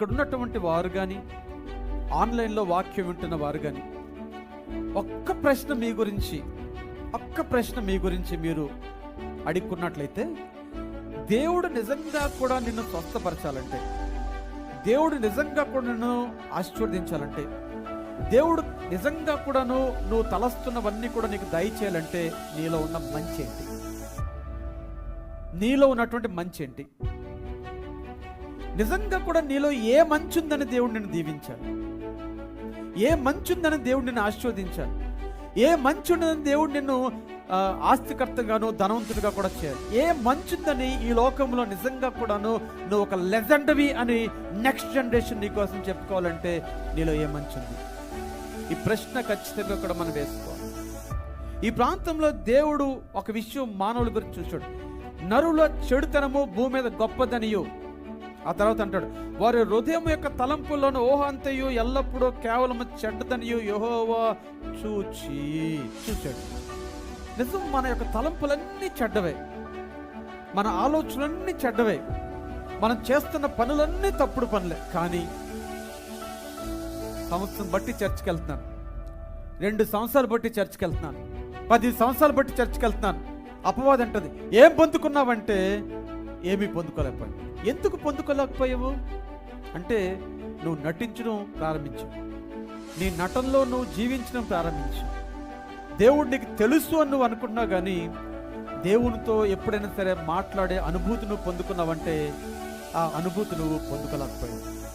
ఇక్కడ ఉన్నటువంటి వారు కానీ ఆన్లైన్లో వాక్యం వింటున్న వారు కానీ ఒక్క ప్రశ్న మీ గురించి ఒక్క ప్రశ్న మీ గురించి మీరు అడుక్కున్నట్లయితే దేవుడు నిజంగా కూడా నిన్ను స్వస్థపరచాలంటే దేవుడు నిజంగా కూడా నిన్ను ఆశీర్వదించాలంటే దేవుడు నిజంగా కూడాను నువ్వు తలస్తున్నవన్నీ కూడా నీకు దయచేయాలంటే నీలో ఉన్న మంచి ఏంటి? నీలో ఉన్నటువంటి మంచి ఏంటి? నిజంగా కూడా నీలో ఏ మంచి ఉందని దేవుడు నిన్ను దీవించాడు ఏ మంచి ఉందని దేవుడు నిన్ను ఆశీర్వదించాడు ఏ మంచి దేవుడు నిన్ను ఆస్తికర్తగాను ధనవంతుడిగా కూడా చేయాలి? ఏ మంచి ఉందని ఈ లోకంలో నిజంగా కూడాను నువ్వు ఒక లెజెండవి అని నెక్స్ట్ జనరేషన్ నీ కోసం చెప్పుకోవాలంటే నీలో ఏ మంచుంది? ఈ ప్రశ్న ఖచ్చితంగా కూడా మనం వేసుకోవాలి. ఈ ప్రాంతంలో దేవుడు ఒక విషయం మానవుల గురించి చూశాడు. నరుల చెడుతనము భూమి మీద గొప్పదనియు. ఆ తర్వాత అంటాడు వారి హృదయం యొక్క తలంపులను ఊహంతయు ఎల్లప్పుడూ కేవలం చెడ్డదనియు యహోవా చూచి చూచాడు. నిజం మన యొక్క తలంపులన్నీ చెడ్డవే మన ఆలోచనలన్నీ చెడ్డవే మనం చేస్తున్న పనులన్నీ తప్పుడు పనులే. కానీ సంవత్సరం బట్టి చర్చికి వెళ్తున్నాను రెండు సంవత్సరాలు బట్టి చర్చికి వెళ్తున్నాను పది సంవత్సరాలు బట్టి చర్చికి వెళ్తున్నాను అపవాదం అంటది ఏం పొందుకున్నావంటే ఏమీ పొందుకోలేకపోయావు. ఎందుకు పొందుకోలేకపోయావు? అంటే నువ్వు నటించడం ప్రారంభించు. నీ నటనలో నువ్వు జీవించడం ప్రారంభించు. దేవుడు నీకు తెలుసు అని నువ్వు అనుకున్నావు కానీ దేవునితో ఎప్పుడైనా సరే మాట్లాడే అనుభూతి నువ్వు పొందుకున్నావంటే ఆ అనుభూతి నువ్వు పొందుకోలేకపోయావు.